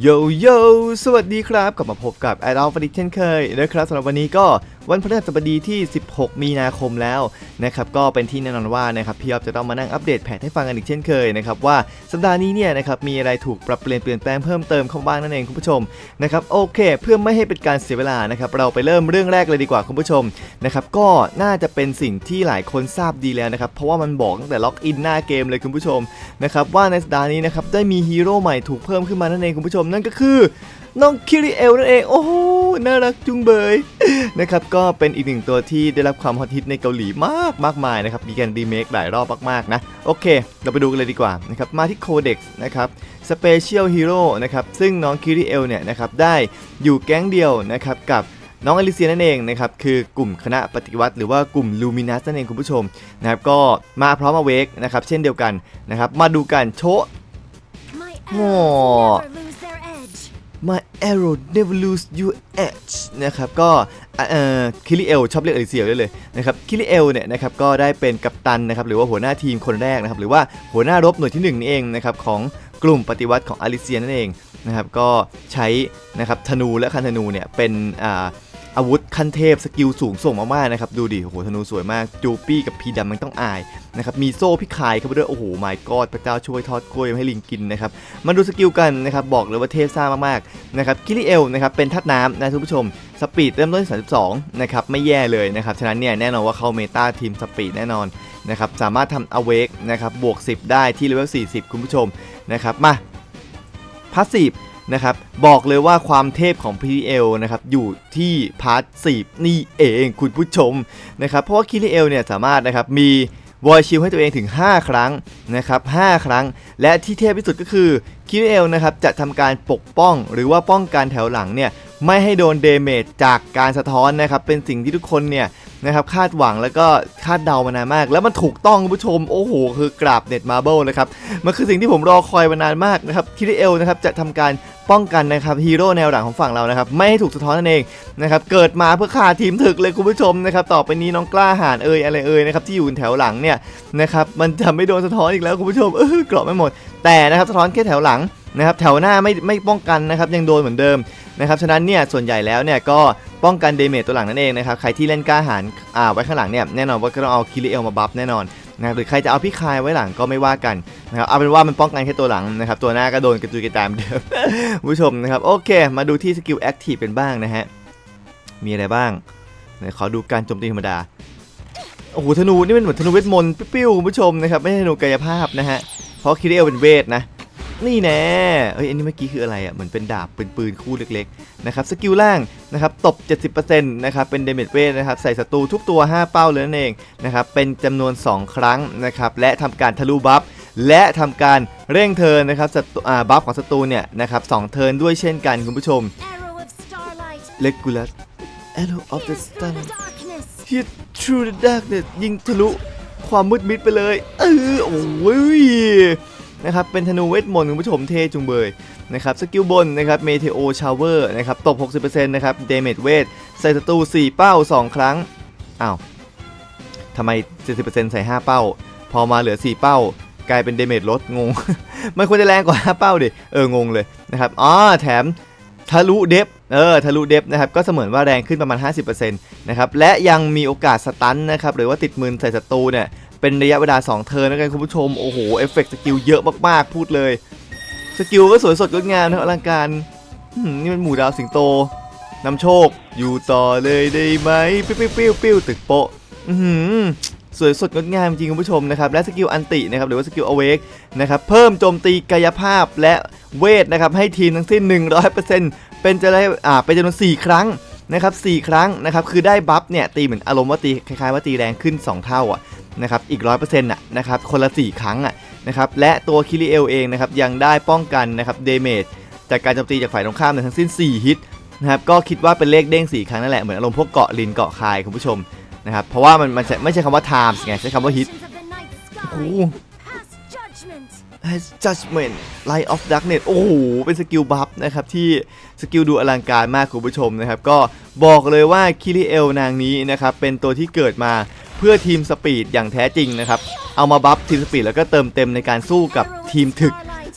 โยโยสวัสดีครับ กลับมาพบกับไอดอลฟดิกเช่นเคยนะครับสำหรับวันนี้ก็วันพฤหัสบดีที่ 16 มีนาคมแล้วนะครับก็เป็นที่แน่นอนว่านะครับพี่ออฟจะต้องมานั่งอัปเดตแผนให้ฟังกันอีกเช่นเคยนะครับว่าสัปดาห์นี้เนี่ยนะครับมีอะไรถูกปรับเปลี่ยนเปลี่ยนแปลงเพิ่มเติมเข้าบ้างนั่นเองคุณผู้ชมนะครับโอเค เพื่อไม่ให้เป็นการเสียเวลานะครับเราไปเริ่มเรื่องแรกเลยดีกว่าคุณผู้ชมนะครับก็น่าจะเป็นสิ่งที่หลายคนทราบดีแล้วนะครับเพราะว่ามันบอกตั้งแต่ล็อกอินหน้าเกมเลยคุณผู้ชมนะครับว่าในสัปดาห์นี้นะครับได้มีฮีโร่ใหม่ถูกเพิ่มขึ้นมานั่นเองคุณผู้ชมนั่นก็คือน้องคิริเอลนั่นเองโอ้โห น่ารักจุงเบยนะครับก็เป็นอีกหนึ่งตัวที่ได้รับความฮอตฮิตในเกาหลีมากมากมายนะครับมีการรีเมคหลายรอบมากๆนะโอเค เราไปดูกันเลยดีกว่านะครับมาที่โคเด็กนะครับสเปเชียลฮีโร่นะครับซึ่งน้องคิริเอลเนี่ยนะครับได้อยู่แก๊งเดียวนะครับกับน้องอลิเซียนั่นเองนะครับคือกลุ่มคณะปฏิวัติ หรือว่ากลุ่มลูมินัสนั่นเองคุณผู้ชมนะครับก็มาพร้อมมาเวกนะครับเช่นเดียวกันนะครับมาดูกันโชะ My Aw. My arrow never lose your edge นะครับก็เอ่อคิริเอลชอบเรียกอลิเซียด้วยเลยนะครับคิริเอลเนี่ยนะครับก็ได้เป็นกัปตันนะครับหรือว่าหัวหน้าทีมคนแรกนะครับหรือว่าหัวหน้ารบหน่วยที่หนึ่งนี่เองนะครับของกลุ่มปฏิวัติของอลิเซียนั่นเองนะครับก็ใช้นะครับธนูและคันธนูเนี่ยเป็นอ่า อาวุธขั้นเทพสกิลสูงส่งมากๆนะครับดูดิโอ้โหธนูสวยมากจูปี้กับพีดำมันต้องอายนะครับมีโซ่พิคายเข้าไปด้วยโอ้โหไม่กอดพระเจ้าช่วยทอดกล้วยให้ลิงกินนะครับมาดูสกิลกันนะครับบอกเลยว่าเทพซ่ามากๆนะครับคิริเอลนะครับเป็นธาตุน้ำนะทุกผู้ชมสปีดเริ่มต้นที่32 นะครับไม่แย่เลยนะครับฉะนั้นเนี่ยแน่นอนว่าเข้าเมตาทีมสปีดแน่นอนนะครับสามารถทำอเวกนะครับบวก 10 ได้ที่เลเวล40 คุณผู้ชมนะครับมาพาสซีฟ นะครับบอกเลยว่าความเทพของ PL นะครับอยู่ที่พาร์ทสีนี่เองคุณผู้ชมนะครับเพราะว่าคิริเอลเนี่ยสามารถนะครับมีวอยชิลให้ตัวเองถึง 5 ครั้งนะครับ5ครั้ง และที่เทพที่สุดก็คือคิริเอลนะครับจะทำการปกป้องหรือว่าป้องกันแถวหลังเนี่ยไม่ให้โดนเดเมจจากการสะท้อนนะครับเป็นสิ่งที่ทุกคนเนี่ย นะครับคาดหวังแล้วก็คาดเดามานานมาก แล้วมันถูกต้องคุณผู้ชมโอ้โหคือกราบเน็ตมาร์เบิลนะครับมันคือสิ่งที่ผมรอคอยมานานมากนะครับคิริเอลนะครับจะทำการป้องกันนะครับฮีโร่แนวหลังของฝั่งเรานะครับไม่ให้ถูกสะท้อนนั่นเองนะครับเกิดมาเพื่อฆ่าทีมถึกเลยคุณผู้ชมนะครับต่อไปนี้น้องกล้าหาญเอ่ยอะไรเอ่ยนะครับที่อยู่แถวหลังเนี่ยนะครับมันจะไม่โดนสะท้อนอีกแล้วคุณผู้ชมเออกรอบไม่หมด แต่นะครับสะท้อนแค่แถวหลังนะครับแถวหน้าไม่ไม่ป้องกันนะครับยังโดนเหมือนเดิม นะครับฉะนั้นเนี่ยส่วนใหญ่แล้วเนี่ยก็ป้องกันเดเมจตัวหลังนั่นเองนะครับใครที่เล่นกล้าหาญอ่าไว้ข้างหลังเนี่ยแน่นอนว่าก็ต้องเอาคิริเอลมาบัฟแน่นอนนะครับหรือใครจะเอาพี่คายไว้หลังก็ไม่ว่ากันนะครับเอาเป็นว่ามันป้องกันแค่ตัวหลังนะครับตัวหน้าก็โดนกระจุยกระจายเหมือนเดิมผู้ชมนะครับโอเค มาดูที่สกิลแอคทีฟเป็นบ้างนะฮะมีอะไรบ้างเขอดูการโจมตีธรรมดาโอ้โหธนูนี่เป็นเหมือนธนูเวทมนต์ปิ้วๆคุณผู้ชมนะครับไม่ใช่ธนูกายภาพนะฮะเพราะคิริเอลเป็นเวทนะ นี่แน่เอ้ยอันนี้เมื่อกี้คืออะไรอะ เหมือนเป็นดาบเป็นปืนคู่เล็กๆนะครับ สกิลล่างนะครับ ตบ 70%นะครับ เป็นเดเมจเวทนะครับ ใส่ศัตรูทุกตัว 5 เป้าเลยนั่นเองนะครับ เป็นจำนวน 2 ครั้งนะครับ และทำการทะลุบัฟ และทำการเร่งเทิร์นนะครับศัตรูอ่าบัฟของศัตรูเนี่ยนะครับสองเทิร์นด้วยเช่นกันคุณผู้ชม Arrow of starlight. Legolas Arrow of the Pierce Sun through the darkness. Hit through the darkness ยิงทะลุความมืดมิดไปเลย เออโอ้ย นะครับเป็นธนูเวทมนต์คุณผู้ชมเท่จุงเบยนะครับสกิลบนนะครับเมเทโอชาวเวอร์นะครับตบ 60%นะครับเดเมจเวทใส่ศัตรู4 เป้า 2 ครั้งอ้าวทำไม 70%ใส่ 5 เป้า พอมาเหลือ 4 เป้า กลายเป็นเดเมจลดงง มันควรจะแรงกว่า 5 เป้าดิเอองงเลยนะครับอ๋อแถมทะลุเดฟเออทะลุเดฟนะครับก็เสมือนว่าแรงขึ้นประมาณ 50%นะครับและยังมีโอกาสสตันนะครับหรือว่าติดมือใส่ศัตรูเนี่ย เป็นระยะเวลา 2 เทิร์นแล้วกันคุณผู้ชม โอ้โห เอฟเฟกต์สกิลเยอะมากๆ พูดเลย สกิลก็สวยสดงดงามนะอลังการนี่มันหมู่ดาวสิงโตนำโชค อยู่ต่อเลยได้ไหมปิ้วปิ้วปิ้วปิ้วตึกโปะสวยสดงดงามจริงคุณผู้ชมนะครับ และสกิลอันตินะครับหรือว่าสกิลอเวกนะครับเพิ่มโจมตีกายภาพและเวทนะครับให้ทีมทั้งสิ้น 100%เป็นจะได้อ่าเป็นจำนวน4ครั้งนะครับ4ครั้งนะครับคือได้บัฟเนี่ยตีเหมือนอารมณ์ว่าตีคล้ายๆว่าตีแรงขึ้น 2 เท่าอะ นะครับอีก 100%น่ะนะครับคนละ 4 ครั้งอะนะครับและตัวคิริเอลเองนะครับยังได้ป้องกันนะครับเดเมจจากการโจมตีจากฝ่ายตรงข้ามในทั้งสิ้น 4 ฮิตนะครับก็คิดว่าเป็นเลขเด้ง 4 ครั้งนั่นแหละเหมือนอารมณ์พวกเกาะลินเกาะคายคุณผู้ชมนะครับเพราะว่ามันมันจะไม่ใช่คำว่า times ไงใช้คำว่า hit Visions of the night โอ้ sky. โห Pass judgment. Has Judgment Light of Darkness โอ้โห เป็นสกิลบัฟนะครับที่สกิลดูอลังการมากคุณผู้ชมนะครับ ก็บอกเลยว่าคิริเอลนางนี้นะครับ เป็นตัวที่เกิดมาเพื่อทีมสปีดอย่างแท้จริงนะครับ เอามาบัฟทีมสปีดแล้วก็เติมเต็มในการสู้กับทีมถึก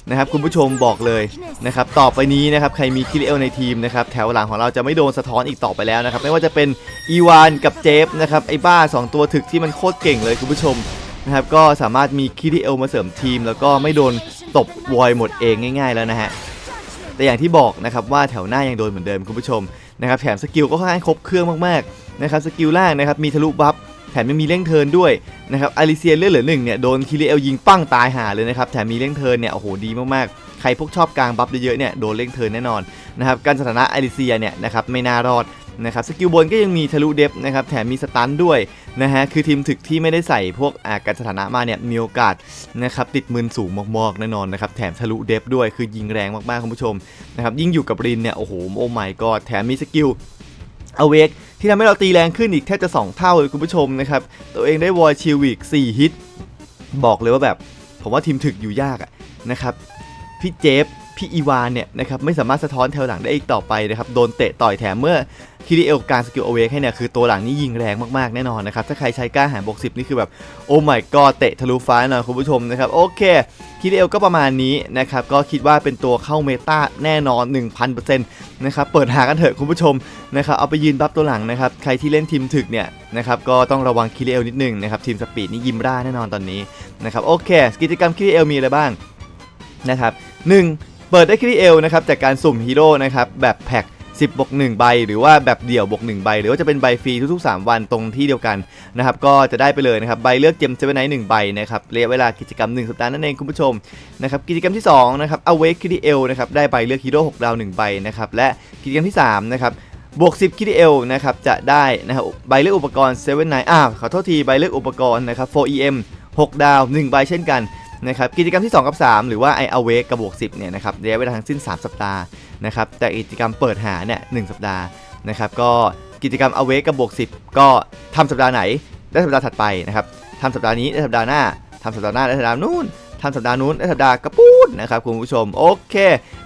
นะครับคุณผู้ชมบอกเลยนะครับต่อไปนี้นะครับใครมีคิริเอลในทีมนะครับแถวหลังของเราจะไม่โดนสะท้อนอีกต่อไปแล้วนะครับไม่ว่าจะเป็นอีวานกับเจฟนะครับไอ้บ้า 2 ตัวถึกที่มันโคตรเก่งเลยคุณผู้ชมนะครับก็สามารถมีคิริเอลมาเสริมทีม แล้วก็ไม่โดนตบวอยหมดเองง่าย ๆแล้วนะฮะแต่อย่างที่บอกนะครับว่าแถวหน้ายังโดนเหมือนเดิมคุณผู้ชมนะครับแถมสกิลก็ค่อนข้างครบเครื่องมากๆนะครับสกิลแรกนะครับมีทะลุบัฟ ถมยังมีเร่งเทินด้วยนะครับอาริเซียเลือดเหลือหนึ่งเนี่ยโดนคิริเอลยิงปั้งตายหาเลยนะครับแถมมีเร่งเทินเนี่ยโอ้โหดีมากๆ ใครพวกชอบกลางบัฟเยอะๆเนี่ยโดนเร่งเทินแน่นอนนะครับการสถานะอาริเซียเนี่ยนะครับไม่น่ารอดนะครับสกิลบนก็ยังมีทะลุเดฟนะครับแถมมีสตันด้วยนะฮะคือทีมถึกที่ไม่ได้ใส่พวกอาการสถานะมาเนี่ยมีโอกาสนะครับติดมืนสูงมากๆแน่นอนนะครับแถมทะลุเดฟด้วยคือยิงแรงมากๆคุณผู้ชมนะครับยิ่งอยู่กับรินเนี่ยโอ้โหโอ้ my god แถมมีสกิล อเวกที่ทำให้เราตีแรงขึ้นอีกแทบจะ 2 เท่าเลยคุณผู้ชมนะครับ ตัวเองได้วอยชิลวิก4ฮิต บอกเลยว่าแบบ ผมว่าทีมถึกอยู่ยากอะนะครับ พี่เจฟ พี่อีวานเนี่ยนะครับไม่สามารถสะท้อนแถวหลังได้อีกต่อไปนะครับโดนเตะต่อยแถมเมื่อคิริเอลการสกิลอเวกให้เนี่ยคือตัวหลังนี่ยิงแรงมากๆแน่นอนนะครับถ้าใครใช้กล้าหารบวก10นี่คือแบบโอ้ my god เตะทะลุฟ้าแน่นอนคุณผู้ชมนะครับโอเคคิริเอลก็ประมาณนี้นะครับก็คิดว่าเป็นตัวเข้าเมตาแน่นอน 1000%นะครับเปิดหากันเถอะคุณผู้ชมนะครับเอาไปยืนบัฟตัวหลังนะครับใครที่เล่นทีมถึกเนี่ยนะครับก็ต้องระวังคิริเอลนิดนึงนะครับทีมสปีดนี่ยิมร่าแน่นอนตอนนี้นะครับโอเค กิจกรรมคิริเอลมีอะไรบ้างนะครับหนึ่ง เปิดได้คิริเอลนะครับจากการสุ่มฮีโร่นะครับแบบแพ็ค10บวก1ใบ หรือว่าแบบเดี่ยวบวก1ใบ หรือว่าจะเป็นใบฟรีทุกๆ 3 วันตรงที่เดียวกันนะครับก็จะได้ไปเลยนะครับใบเลือกเจมเซเว่นไนท์หนึ่งใบนะครับระยะเวลากิจกรรม 1 สัปดาห์นั่นเองคุณผู้ชมนะครับกิจกรรมที่2นะครับ Awake k i d l นะครับได้ใบเลือกฮีโร่6ดาว1ใบนะครับและกิจกรรมที่3นะครับบวก 10 k i d l นะครับจะได้นะครับใบเลือกอุปกรณ์7 9อ้าวขอโทษทีใบเลือกอุปกรณ์นะครับ 4EM 6 ดาว 1 ใบเช่นกัน นะครับกิจกรรมที่ 2 กับ 3 หรือว่า i Awake กับบวก 10เนี่ยนะครับระยะเวลาทั้งสิ้น 3 สัปดาห์นะครับแต่กิจกรรมเปิดหาเนี่ย1สัปดาห์นะครับก็กิจกรรม Awake กับบวก 10 ก็ทำสัปดาห์ไหนได้สัปดาห์ถัดไปนะครับทำสัปดาห์นี้ได้สัปดาห์หน้าทำสัปดาห์หน้าได้สัปดาห์นู้นทำสัปดาห์นู้นได้สัปดาห์กระปูดนะครับคุณผู้ชมโอเค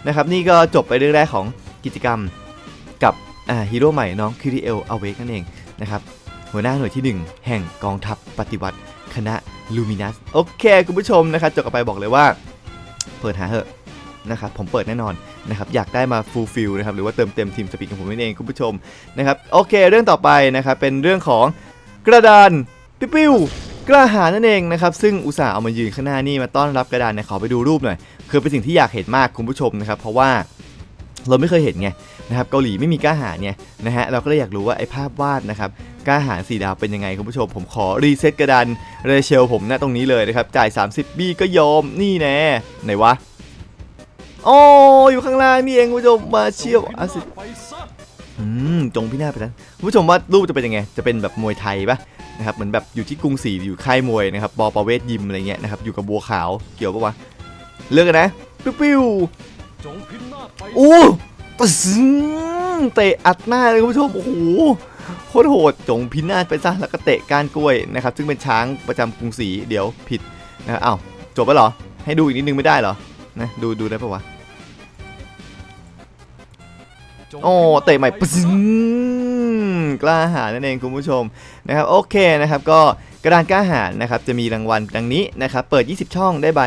นะครับนี่ก็จบไปเรื่องแรกของกิจกรรมกับฮีโร่ใหม่น้องคิริเอลอเวกนั่นเองนะครับหัวหน้าหน่วยที่ 1 แห่งกองทัพปฏิวัติ คณะลูมินัสโอเค คุณผู้ชมนะครับจบกันไปบอกเลยว่า เปิดหาเหอะนะครับผมเปิดแน่นอนนะครับอยากได้มาฟูลฟิลนะครับหรือว่าเติมเต็มทีมสปีดของผมนั่นเองคุณผู้ชมนะครับโอเค เรื่องต่อไปนะครับเป็นเรื่องของกระดานปิ้วกล้าหาญนั่นเองนะครับซึ่งอุตส่าห์เอามายืนข้างหน้านี่มาต้อนรับกระดานเนี่ยขอไปดูรูปหน่อย คือเป็นสิ่งที่อยากเห็นมากคุณผู้ชมนะครับเพราะว่าเราไม่เคยเห็นไง นะครับเกาหลีไม่มีกล้าหาญเนี่ยนะฮะเราก็เลยอยากรู้ว่าไอ้ภาพวาดนะครับกล้าหาญสี่ดาวเป็นยังไงคุณผู้ชม ผมขอรีเซ็ตกระดานเรเชลผมนะตรงนี้เลยนะครับจ่าย 30 บีก็ยอมนี่แน่ไหนวะโอ้อยู่ข้างล่างนี่เองคุณผู้ชมมาเชียวอาสิไปซะอืมจงพี่หน้าไปนั้นคุณผู้ชมว่ารูปจะเป็นยังไง จะเป็นแบบมวยไทยปะนะครับเหมือนแบบอยู่ที่กรุงศรีอยู่ค่ายมวยนะครับบอประเวศยิมอะไรเงี้ยนะครับอยู่กับบัวขาวเกี่ยวปะวะเลือกกันนะปิ้วปิ้วจงพินาศไปะซึงเตะอัดหน้าเลยคุณผู้ชม โอ้โหโคตรโหดจงพินาศไปซะแล้วก็เตะก้านกล้วยนะครับ ซึ่งเป็นช้างประจำกรุงศรีเดี๋ยวผิดนะครับอ้าวจบแล้วเหรอ ให้ดูอีกนิดนึงไม่ได้เหรอนะดูดูได้ปะวะโอ้เตะใหม่ปึ้งกล้าหาญนั่นเองคุณผู้ชมนะครับโอเคนะครับก็กระดานกล้าหาญนะครับจะมีรางวัลดังนี้นะครับเปิด 20 ช่องได้ใบ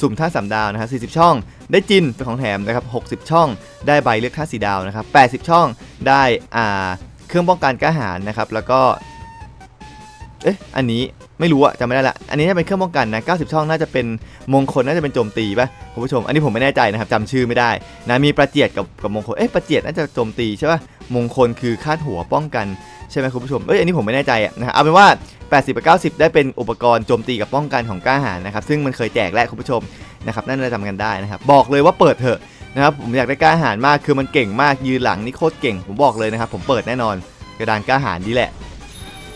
สุ่มท่าสามดาวนะครับ40 ช่อง ได้จินเป็นของแถมนะครับ 60 ช่อง ได้ใบเลือกท่าสีดาวนะครับ 80 ช่อง ได้อ่าเครื่องป้องกันกระหารนะครับ แล้วก็ เอ๊ะ อันนี้ ไม่รู้อะจำไม่ได้ละ อันนี้น่าเป็นเครื่องป้องกันนะ 90 ช่องน่าจะเป็นมงคลน่าจะเป็นโจมตีป่ะคุณผู้ชม อันนี้ผมไม่แน่ใจนะครับจำชื่อไม่ได้นะมีประเจียดกับกับมงคล เอ๊ะประเจียดน่าจะโจมตีใช่ป่ะ มงคลคือคาดหัวป้องกันใช่ไหมคุณผู้ชม เอ้ยอันนี้ผมไม่แน่ใจอะนะเอาเป็นว่า 80กับ 90 ได้เป็นอุปกรณ์โจมตีกับป้องกันของกล้าหาญนะครับซึ่งมันเคยแจกแล้วคุณผู้ชมนะครับนั่นเราจำกันได้นะครับบอกเลยว่าเปิดเถอะนะครับผมอยากได้กล้าหาญมากคือมันเก่งมากยืนหลังนี่โคตรเก่งผมบอกเลยนะครับผมเปิดแน่นอนกระดานกล้าหาญนี่แหละ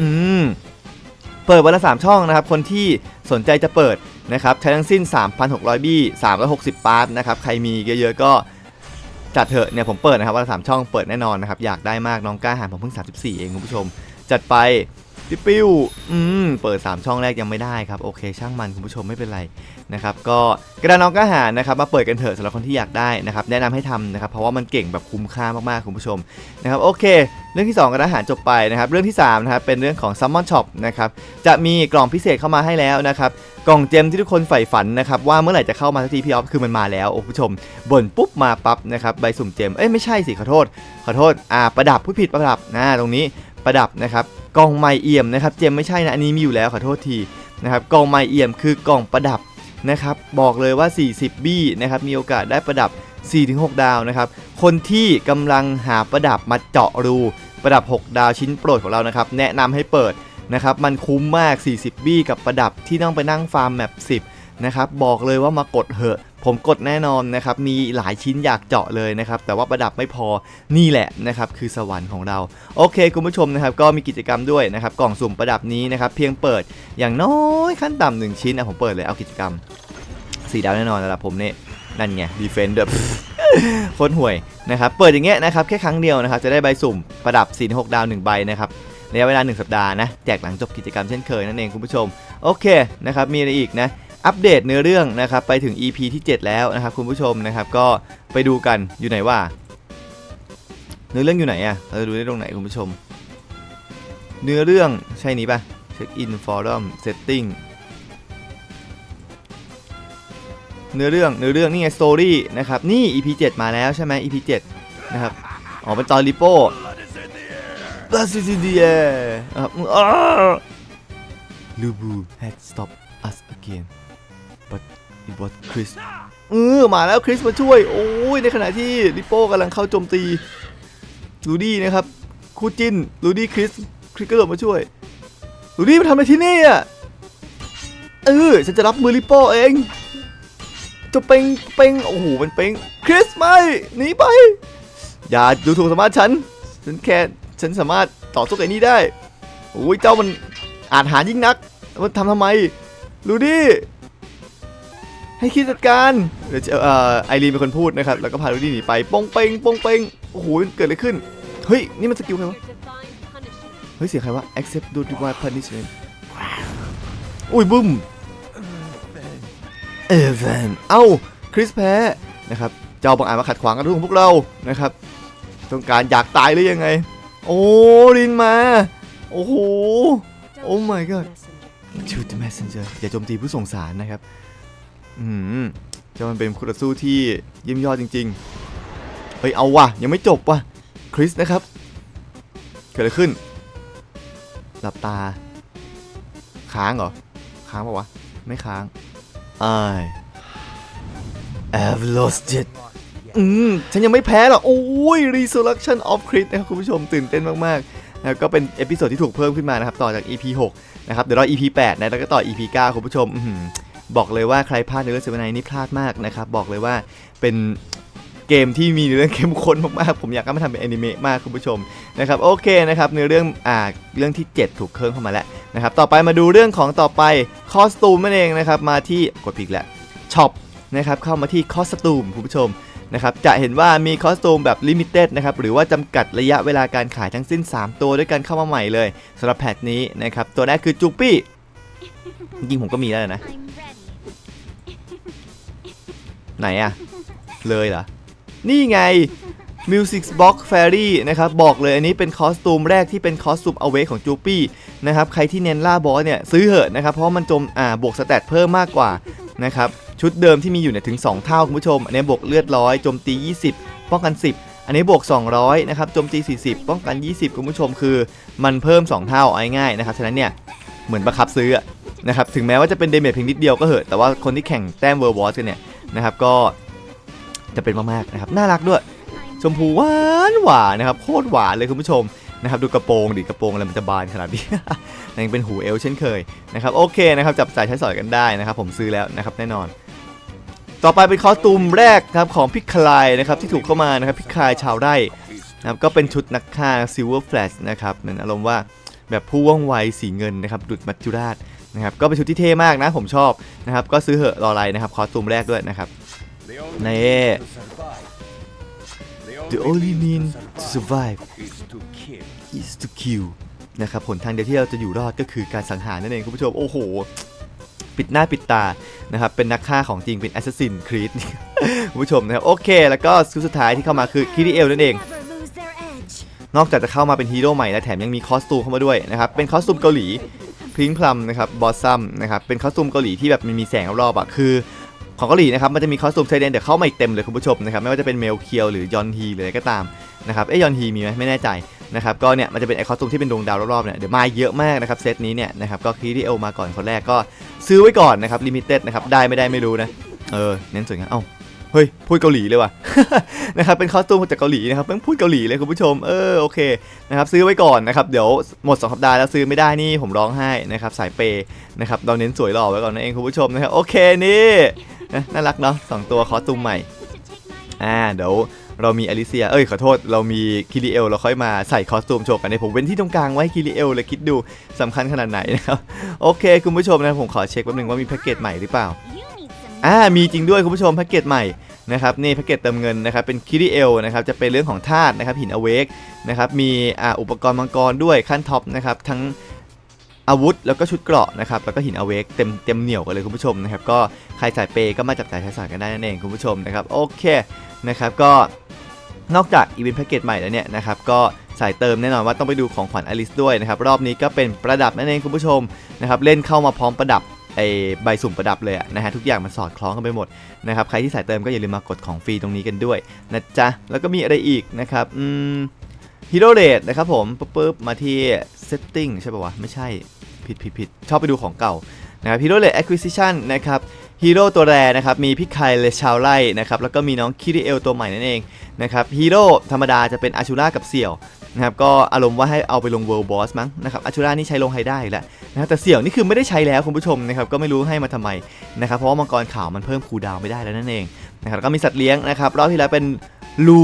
อืม เปิดวันละ 3 ช่องนะครับ คนที่สนใจจะเปิดนะครับใช้ทั้งสิ้น 3,600 บี้ 360 ปาร์ตนะครับ ใครมีเยอะๆ ก็จัดเถอะเนี่ยผมเปิดนะครับวันละสามช่องเปิดแน่นอนนะครับ อยากได้มากน้องกล้าหาญผมเพิ่ง 34 เองคุณผู้ชม จัดไป ปิปิวอืม เปิด 3 ช่องแรกยังไม่ได้ครับ โอเค ช่างมันคุณผู้ชมไม่เป็นไรนะครับ ก็กระดานน้องกระหานะครับ มาเปิดกันเถอะสำหรับคนที่อยากได้นะครับ แนะนำให้ทำนะครับ เพราะว่ามันเก่งแบบคุ้มค่ามากๆคุณผู้ชมนะครับ โอเค เรื่องที่ 2กระดานอาหารจบไปนะครับ เรื่องที่3นะครับ เป็นเรื่องของ Summon Shop นะครับ จะมีกล่องพิเศษเข้ามาให้แล้วนะครับ กล่องเจมที่ทุกคนใฝ่ฝันนะครับ ว่าเมื่อไหร่จะเข้ามาสักทีพี่ออฟคือมันมาแล้ว โอ้คุณผู้ชม บ่นปุ๊บมาปั๊บนะครับ ใบสุ่มเจม เอ้ยไม่ใช่สิขอโทษ ขอโทษ อ่า ประดับผู้ผิดประดับนะตรงนี้ ประดับนะครับกล่องไมเอี่ยมนะครับ เจมไม่ใช่นะอันนี้มีอยู่แล้วขอโทษทีนะครับกล่องไมเอี่ยมคือกล่องประดับนะครับ บอกเลยว่า 40 บี้นะครับมีโอกาสได้ประดับ 4-6 ดาวนะครับ คนที่กำลังหาประดับมาเจาะรูประดับ 6 ดาวชิ้นโปรดของเรานะครับ แนะนำให้เปิดนะครับ มันคุ้มมาก 40 บี้กับประดับที่ต้องไปนั่งฟาร์มแมป10นะครับบอกเลยว่ามากดเหอะ ผมกดแน่นอนนะครับ มีหลายชิ้นอยากเจาะเลยนะครับ แต่ว่าประดับไม่พอ นี่แหละนะครับ คือสวรรค์ของเรา โอเค คุณผู้ชมนะครับ ก็มีกิจกรรมด้วยนะครับ กล่องสุ่มประดับนี้นะครับ เพียงเปิดอย่างน้อยขั้นต่ำหนึ่งชิ้นนะผมเปิดเลย เอากิจกรรมสีดาวแน่นอนสำหรับผมเนี่ยนั่นไงดีเฟนเดอร์โคตรห่วยนะครับ เปิดอย่างเงี้ยนะครับ แค่ครั้งเดียวนะครับ จะได้ใบสุ่มประดับ4-6ดาว1ใบนะครับระยะเวลา 1 สัปดาห์นะ แจกหลังจบกิจกรรมเช่นเคยนั่นเองคุณผู้ชม โอเคนะครับ มีอะไรอีกนะ อัปเดตเนื้อเรื่องนะครับไปถึง EP ที่ 7 แล้วนะครับคุณผู้ชมนะครับก็ไปดูกันอยู่ไหนว่า เนื้อเรื่องอยู่ไหนอะเราจะดูได้ตรงไหนคุณผู้ชม เนื้อเรื่องใช่นี้ปะเช็คอินฟอรัมเซตติ้งเนื้อเรื่องเนื้อเรื่องนี่ไงสตอรี่นะครับนี่ EP 7 มาแล้วใช่ไหม EP 7นะครับอ๋อเป็นตอนริโป้ Blood is in the air นะครับอ้า Lubu had stopped us again it was Chris เออมาแล้วคริสมาช่วย โอ้ยในขณะที่ลิโป้กำลังเข้าโจมตีลูดี้นะครับคู่จิ้นลูดี้คริสคริสก็โดดมาช่วยลูดี้มาทำอะไรที่นี่อะเออฉันจะรับมือลิโป้เองจะเป่งเป่งโอ้โหมันเป่งคริสไม่หนีไป อย่าดูถูกสามารถฉัน ฉันแค่ฉันสามารถต่อสู้กับนี่ได้โอ้ยเจ้ามันอาจหายิ่งนัก มันทำทำไมลูดี้ ให้คิดจัดการเดี๋ยวเอ่อไอรีนเป็นคนพูดนะครับ แล้วก็พาลูดี้หนีไปปงเปงปงเปงโอ้โหเกิดอะไรขึ้น เฮ้ย นี่มันสกิลใครวะ เฮ้ย เสียงใครวะ accept do divine punishment อุ้ยบึ้มเอเวนเอ้า คริสแพ้นะครับ เจ้าบังอาจมาขัดขวางการรู้ของพวกเรา นะครับ ต้องการอยากตายหรือยังไง โอ้รินมา โอ้โห Oh my god shoot the messenger อย่าโจมตีผู้ส่งสารนะครับ อืมเจะมันเป็นคู่ต่อสู้ที่เยี่ยมยอดจริง ๆ เฮ้ยเอาว่ะ ยังไม่จบว่ะคริสนะครับ เกิดอะไรขึ้น หลับตา ค้างเหรอ ค้างปะวะ ไม่ค้าง I have lost it อืม ฉันยังไม่แพ้หรอกโอ้ย Resurrection of Chris นะครับคุณผู้ชมตื่นเต้นมากๆแล้วก็เป็นเอพิโซดที่ถูกเพิ่มขึ้นมานะครับ ต่อจาก EP 6 นะครับ เดี๋ยวรอ EP 8นะแล้วก็ต่อ EP 9 คุณผู้ชมอื้อหือ บอกเลยว่าใครพลาดในเรื่องเซเว่นไนนี่พลาดมากนะครับ บอกเลยว่าเป็นเกมที่มีเรื่องเข้มข้นมากๆ ผมอยากให้มันทำเป็นแอนิเมะมากคุณผู้ชมนะครับโอเคนะครับเนื้อเรื่องอ่าเรื่องที่ 7 ถูกเพิ่มเข้ามาแล้วนะครับต่อไปมาดูเรื่องของต่อไปคอสตูมนั่นเองนะครับมาที่กดผิดแหละช็อปนะครับเข้ามาที่คอสตูมคุณผู้ชมนะครับจะเห็นว่ามีคอสตูมแบบลิมิเต็ดนะครับหรือว่าจำกัดระยะเวลาการขายทั้งสิ้น 3 ตัวด้วยกันเข้ามาใหม่เลยสำหรับแพทนี้นะครับตัวแรกคือจูปี้จริงผมก็มีแล้วนะ ไหนอะเลยเหรอ นี่ไง Music Box Fairy นะครับ บอกเลยอันนี้เป็นคอสตูมแรกที่เป็นคอสตูมเอาเวของจูปี้นะครับ ใครที่เน้นล่าบอสเนี่ย ซื้อเหอะนะครับ เพราะมันจมอ่าบวกสแตทเพิ่มมากกว่านะครับ ชุดเดิมที่มีอยู่เนี่ยถึง 2 เท่าคุณผู้ชม อันนี้บวกเลือดร้อยโจมตี 20 ป้องกัน 10 อันนี้บวก 200 นะครับโจมตี 40 ป้องกัน 20 คุณผู้ชมคือ มันเพิ่ม 2 เท่าเอาง่ายๆนะครับฉะนั้นเนี่ยเหมือนบังคับซื้อนะครับถึงแม้ว่าจะเป็นเดเมจเพียงนิดเดียวก็เหอะแต่ว่าคนที่แข่งแต้มเวอร์วอสกันเนี่ย นะครับก็จะเป็นมากๆนะครับน่ารักด้วย ชมพูหวานหวานนะครับโคตรหวานเลยคุณผู้ชมนะครับดูกระโปรงดิกระโปรงอะไรมันจะบานขนาดนี้ยังเป็นหูเอลเช่นเคยนะครับโอเคนะครับจับจ่ายใช้สอยกันได้นะครับ ผมซื้อแล้วนะครับแน่นอน ต่อไปเป็นคอสตูมแรกครับของพิคลายนะครับที่ถูกเข้ามานะครับพิคลายชาวไร่นะครับก็เป็นชุดนักฆ่าซิลเวอร์แฟลชนะครับเหมือนอารมณ์ว่าแบบผู้ว่องไวสีเงินนะครับดุดมัจจุราช นะครับก็เป็นชุดที่เท่มากนะผมชอบนะครับก็ซื้อเหอะรออะไรนะครับคอสตูมแรกด้วยนะครับ Nee. The only mean to survive is to kill. นะครับผลทางเดียวที่เราจะอยู่รอดก็คือการสังหารนั่นเองคุณผู้ชมโอ้โหปิดหน้าปิดตานะครับเป็นนักฆ่าของจริงเป็น Assassin Creed คุณผู้ชมนะครับโอเค แล้วก็ชุดสุดท้ายที่เข้ามาคือคิริเอลนั่นเองนอกจากจะเข้ามาเป็นฮีโร่ใหม่แล้วแถมยังมีคอสตูมเข้ามาด้วยนะครับเป็นคอสตูมเกาหลี พริ้งพลัมนะครับบอสซัมนะครับเป็นคอสตูมเกาหลีที่แบบมันมีแสงรอบอะคือของเกาหลีนะครับมันจะมีคอสตูมไซเดนเดี๋ยวเข้ามาอีกเต็มเลยคุณผู้ชมนะครับไม่ว่าจะเป็นเมลเคียวหรือยอนฮีหรืออะไรก็ตามนะครับเอ้ยยอนฮีมีไหมไม่แน่ใจนะครับก็เนี่ยมันจะเป็นไอคอสตูมที่เป็นดวงดาวรอบๆเนี่ยเดี๋ยวมาเยอะมากนะครับเซตนี้เนี่ยนะครับก็คีที่เอลมาก่อนคนแรกก็ซื้อไว้ก่อนนะครับลิมิเต็ดนะครับได้ไม่ได้ไม่รู้นะเออเน้นสวยงามเอ้า เฮ้ยพูดเกาหลีเลยว่ะนะครับเป็นคอสตูมจากเกาหลีนะครับเป็นพูดเกาหลีเลยคุณผู้ชมเออโอเคนะครับซื้อไว้ก่อนนะครับเดี๋ยวหมดสองสัปดาห์แล้วซื้อไม่ได้นี่ผมร้องไห้นะครับสายเปย์นะครับเราเน้นสวยหล่อไว้ก่อนนั่นเองคุณผู้ชมนะครับโอเคนี่น่ารักเนาะสองตัวคอสตูมใหม่อ่าเดี๋ยวเรามีอลิเซีย เอ้ย ขอโทษ เรามีคิริเอล เราค่อยมาใส่คอสตูมโชว์กันในผมเว้นที่ตรงกลางไว้คิริเอลเลยคิดดูสำคัญขนาดไหนนะครับ โอเค คุณผู้ชมนะผมขอเช็คแป๊บนึงว่ามีแพ็กเกจใหม่หรือเปล่า อ่ามีจริงด้วยคุณผู้ชมแพ็กเกจใหม่นะครับนี่แพ็กเกจเติมเงินนะครับเป็นคิริเอลนะครับจะเป็นเรื่องของธาตุนะครับหินอเวกนะครับมีอ่าอุปกรณ์มังกรด้วยขั้นท็อปนะครับทั้งอาวุธแล้วก็ชุดเกราะนะครับแล้วก็หินอเวกเต็มเต็มเหนียวกันเลยคุณผู้ชมนะครับก็ใครสายเปย์ก็มาจับจ่ายใช้สอยกันได้นั่นเองคุณผู้ชมนะครับโอเคนะครับก็นอกจากอีเวนต์แพ็กเกจใหม่แล้วเนี่ยนะครับก็สายเติมแน่นอนว่าต้องไปดูของขวัญอลิสด้วยนะครับรอบนี้ก็เป็นประดับนั่นเองคุณผู้ชมนะครับเล่นเข้ามาพร้อมประดับ ไอใบสุ่มประดับเลยะนะฮะทุกอย่างมันสอดคล้องกันไปหมดนะครับใครที่สายเติมก็อย่าลืมมากดของฟรีตรงนี้กันด้วยนะจ๊ะแล้วก็มีอะไรอีกนะครับอืมฮีโร่เรทนะครับผมปุ๊บปุ๊บมาที่ setting ใช่ป่าวะไม่ใช่ผิดผิดผิดชอบไปดูของเก่านะครับฮีโร่เรท acquisition นะครับ ฮีโร่ตัวแรนะครับมีพี่ไคเลชาวไล่นะครับแล้วก็มีน้องคิริเอลตัวใหม่นั่นเองนะครับฮีโร่ธรรมดาจะเป็นอาชูรากับเสี่ยวนะครับก็อารมณ์ว่าให้เอาไปลง world boss มั้งนะครับอาชูรานี่ใช้ลงไฮได้แล้วนะครับแต่เสี่ยวนี่คือไม่ได้ใช้แล้วคุณผู้ชมนะครับก็ไม่รู้ให้มาทำไมนะครับเพราะว่ามังกรขาวมันเพิ่มคูดาวไม่ได้แล้วนั่นเองนะครับก็มีสัตว์เลี้ยงนะครับรอบที่แล้วเป็นลู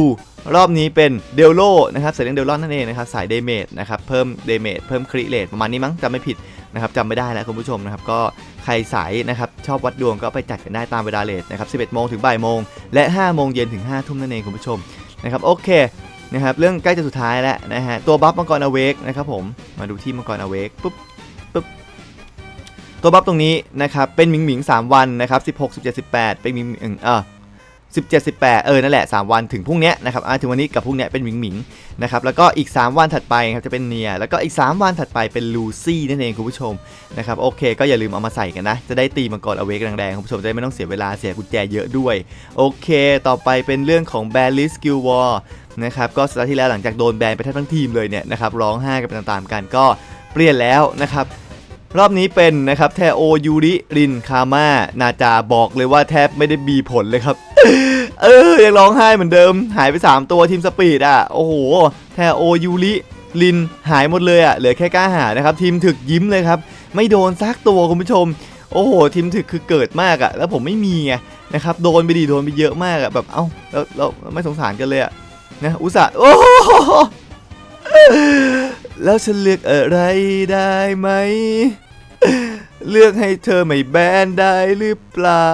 รอบนี้เป็นเดลโลนะครับสัตว์เลี้ยงเดลลอนนั่นเองนะครับสายเดเมจนะครับเพิ่มเดเมจเพิ่มคริเลตประมาณนี้มั้งจำไม่ผิดนะครับจำไม่ได้แล้วคุณผู้ชมนะครับก็ใครสายนะครับชอบวัดดวงก็ไปจัดกันได้ตามเวลาเลทนะครับ11โมงถึงบ่ายโมงและ 5 โมงเย็นถึง 5 ทุ่มนั่นเองคุณผู้ชมนะครับโอเคนะครับเรื่องใกล้จะสุดท้ายแล้วนะฮะตัวบัฟมังกรอเวกนะครับผมมาดูที่มังกรอเวกปุ๊บตัวบัฟตรงนี้นะครับเป็นหมิงหมิง3วันนะครับ16 17 18 เป็นหมิงหมิงเออ 17 18 เออ นั่นแหละ 3 วันถึงพรุ่งนี้นะครับถึงวันนี้กับพรุ่งนี้เป็นหมิงหมิงนะครับ แล้วก็อีก 3 วันถัดไปครับจะเป็นเนีย แล้วก็อีก 3 วันถัดไปเป็นลูซี่นั่นเองคุณผู้ชมนะครับ โอเค ก็อย่าลืมเอามาใส่กันนะ จะได้ตีมังกรเอาเวกแรงๆคุณผู้ชมจะได้ไม่ต้องเสียเวลาเสียกุญแจเยอะด้วย โอเค ต่อไปเป็นเรื่องของแบลิสกิลวอลนะครับก็สัปดาห์ที่แล้วหลังจากโดนแบนไปทบทั้งทีมเลยเนี่ยนะครับร้องไห้กันไปตามๆกันก็เปลี่ยนแล้วนะครับ รอบนี้เป็นนะครับแทโอยูริรินคาม่านาจาบอกเลยว่าแทบไม่ได้มีผลเลยครับ เออยังร้องไห้เหมือนเดิม หายไป 3 ตัวทีมสปีดอะ โอ้โห แทโอยูริลินหายหมดเลยอะ เหลือแค่กล้าหานะครับ ทีมถึกยิ้มเลยครับ ไม่โดนซักตัวคุณผู้ชม โอ้โห ทีมถึกคือเกิดมากอะ แล้วผมไม่มีไงนะครับ โดนไปดีโดนไปเยอะมากอะแบบเอ้าแล้วแล้วไม่สงสารกันเลยอะนะอุตส่าห์โอ้โห แล้วฉันเลือกอะไรได้ไหม เลือกให้เธอไม่แบนได้หรือเปล่า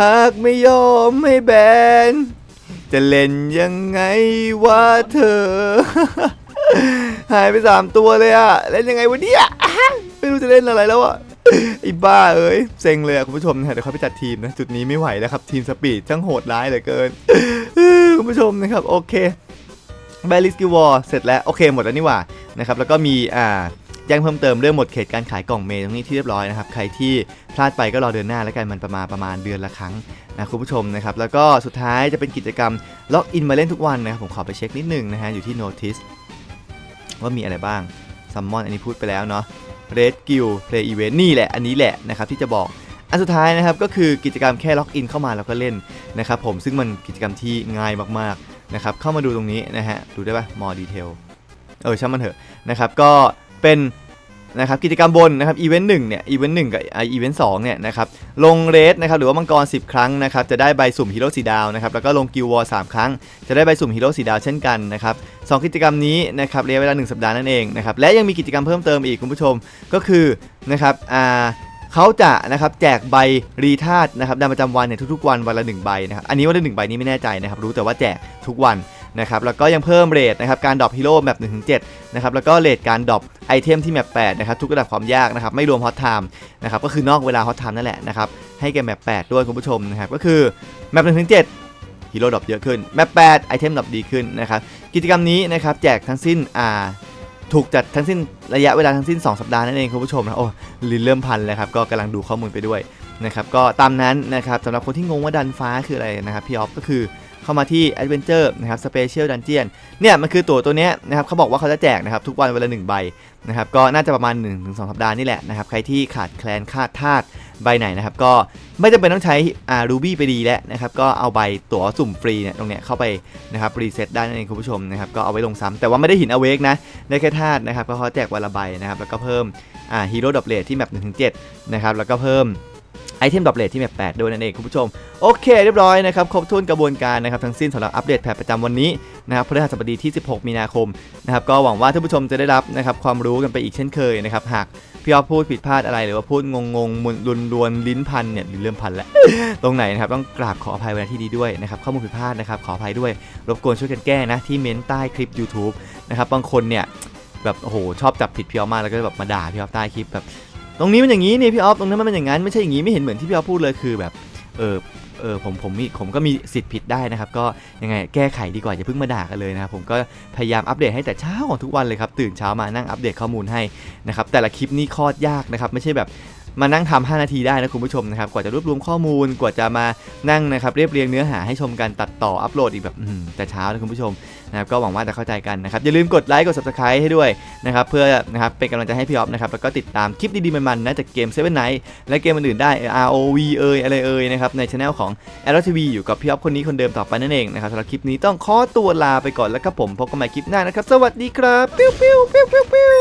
หากไม่ยอมให้แบน จะเล่นยังไงว่าเธอ หายไปสามตัวเลยอะเล่นยังไงวะเนี่ยไม่รู้จะเล่นอะไรแล้วอะไอ้บ้าเอ้ยเซ็งเลยอะคุณผู้ชมนะเดี๋ยวเขาไปจัดทีมนะ จุดนี้ไม่ไหวแล้วครับ ทีมสปีดช่างโหดร้ายเหลือเกินคุณผู้ชมนะครับ โอเค แบลิสกิวอร์เสร็จแล้ว โอเคหมดแล้วนี่หว่านะครับแล้วก็มีอ่าแจ้งเพิ่มเติมเรื่องหมดเขตการขายกล่องเมย์ตรงนี้ที่เรียบร้อยนะครับ ใครที่พลาดไปก็รอเดือนหน้าแล้วกันมันประมาณประมาณเดือนละครั้งนะคุณผู้ชมนะครับ แล้วก็สุดท้ายจะเป็นกิจกรรมล็อกอินมาเล่นทุกวันนะครับ ผมขอไปเช็คนิดนึงนะฮะ อยู่ที่ Notice ว่ามีอะไรบ้างซัมมอนอันนี้พูดไปแล้วเนาะ Red Guild Play Event นี่แหละอันนี้แหละนะครับที่จะบอกอันสุดท้ายนะครับก็คือกิจกรรมแค่ล็อกอินเข้ามาแล้วก็เล่นนะครับผมซึ่งมันกิจกรรมที่ง่ายมากๆ นะครับเข้ามาดูตรงนี้นะฮะดูได้ปะ more detail เออช่างมันเถอะนะครับก็เป็นนะครับกิจกรรมบนนะครับอีเวนต์หนึ่งเนี่ยอีเวนต์หนึ่งกับอีเวนต์สองเนี่ยนะครับลงเรสนะครับหรือว่ามังกร 10 ครั้งนะครับจะได้ใบสุ่มฮีโร่สีดาวนะครับแล้วก็ลงกิลวอร์สามครั้ง จะได้ใบสุ่มฮีโร่สีดาวเช่นกันนะครับสองกิจกรรมนี้นะครับระยะเวลา 1 สัปดาห์นั่นเองนะครับและยังมีกิจกรรมเพิ่มเติมอีกคุณผู้ชมก็คือนะครับอ่า เขาจะนะครับแจกใบรีทาสนะครับดาวประจำวันเนี่ยทุกๆวันวันละหนึ่งใบนะครับอันนี้วันละหนึ่งใบนี้ไม่แน่ใจนะครับรู้แต่ว่าแจกทุกวันนะครับแล้วก็ยังเพิ่มเรทนะครับการดรอปฮีโร่แมป1ถึง7นะครับแล้วก็เรทการดรอปไอเทมที่แมป8นะครับทุกระดับความยากนะครับไม่รวมฮอตไทม์นะครับก็คือนอกเวลาฮอตไทม์นั่นแหละนะครับให้แก่แมป8ด้วยคุณผู้ชมนะครับก็คือแมป1ถึง7ฮีโร่ดรอปเยอะขึ้นแมป8ไอเทมดรอปดีขึ้นนะครับกิจกรรมนี้นะครับแจกทั้งสิ้นอ่า ถูกจัดทั้งสิ้นระยะเวลาทั้งสิ้น 2 สัปดาห์นั่นเองคุณผู้ชมนะโอ้ลินเริ่มพันแล้วครับก็กำลังดูข้อมูลไปด้วยนะครับก็ตามนั้นนะครับสำหรับคนที่งงว่าดันฟ้าคืออะไรนะครับพี่ออฟก็คือ เข้ามาที่ Adventure นะครับ Special Dungeon เนี่ยมันคือตั๋วตัวเนี้ยนะครับเขาบอกว่าเขาจะแจกนะครับทุกวันวันละหนึ่งใบนะครับก็น่าจะประมาณ 1-2 สัปดาห์นี่แหละนะครับใครที่ขาดแคลนขาดธาตุใบไหนนะครับก็ไม่จำเป็นต้องใช้อ่า Ruby ไปดีแล้วนะครับก็เอาใบตั๋วสุ่มฟรีเนี่ยตรงเนี้ยเข้าไปนะครับรีเซ็ตได้นั่นเองคุณผู้ชมนะครับก็เอาไว้ลงซ้ำแต่ว่าไม่ได้หินอเวกนะได้แค่ธาตุนะครับก็เขาแจกวันละใบนะครับแล้วก็เพิ่มอ่าฮีโร่ดับเลทที่แมป1-7นะครับแล้วก็เพิ่ม เทมดับเลทที่แมป8ด้วยนั่นเองคุณผู้ชม โอเคเรียบร้อยนะครับครบถ้วนกระบวนการนะครับทั้งสิ้นสำหรับอัปเดตแพทประจำวันนี้นะครับพฤหัสบดีที่ 16 มีนาคมนะครับก็หวังว่าท่านผู้ชมจะได้รับนะครับความรู้กันไปอีกเช่นเคยนะครับหากพี่ออฟพูดผิดพลาดอะไรหรือว่าพูดงงงๆมุนรุนรวนลิ้นพันเนี่ยหรือเริ่มพันแล้ว ตรงไหนนะครับต้องกราบขออภัยไว้ณที่นี้ด้วยนะครับข้อมูลผิดพลาดนะครับขออภัยด้วย รบกวนช่วยกันแก้นะที่เม้นใต้คลิป YouTube นะครับบางคนเนี่ยแบบโอ้โหชอบจับผิดพี่ออฟมากแล้วก็แบบมาด่าพี่ออฟใต้คลิปแบบ ตรงนี้มันอย่างนี้นี่พี่ออฟตรงนั้นมันเป็นอย่างนั้นไม่ใช่อย่างนี้ไม่เห็นเหมือนที่พี่ออฟพูดเลยคือแบบเออเออผมผมมีผมก็มีสิทธิ์ผิดได้นะครับ ก็ยังไงแก้ไขดีกว่าอย่าเพิ่งมาด่ากันเลยนะครับผมก็พยายามอัปเดตให้แต่เช้าของทุกวันเลยครับตื่นเช้ามานั่งอัปเดตข้อมูลให้นะครับแต่ละคลิปนี่คลอดยากนะครับไม่ใช่แบบ มานั่งทำ5นาทีได้นะคุณผู้ชมนะครับกว่าจะรวบรวมข้อมูลกว่าจะมานั่งนะครับเรียบเรียงเนื้อหาให้ชมกันตัดต่ออัปโหลดอีกแบบแต่เช้านะคุณผู้ชมนะครับก็หวังว่าจะเข้าใจกันนะครับอย่าลืมกดไลค์กด subscribe ให้ด้วยนะครับเพื่อนะครับเป็นกำลังใจให้พี่ออฟนะครับแล้วก็ติดตามคลิปดีๆมันๆนะจากเกม Seven Night และเกมอื่นๆได้ ROV เอ่ยอะไรเอ่ยนะครับในช anel ของ a r o TV อยู่กับพี่ออฟคนนี้คนเดิมต่อไปนั่นเองนะครับสำหรับคลิปนี้ต้องขอตัวลาไปก่อนแล้วครับผมพบกันใหม่คลิปหน้านะครับสวัสดีครับปิ้วปิ้วปิ้วปิ้วปิ้ว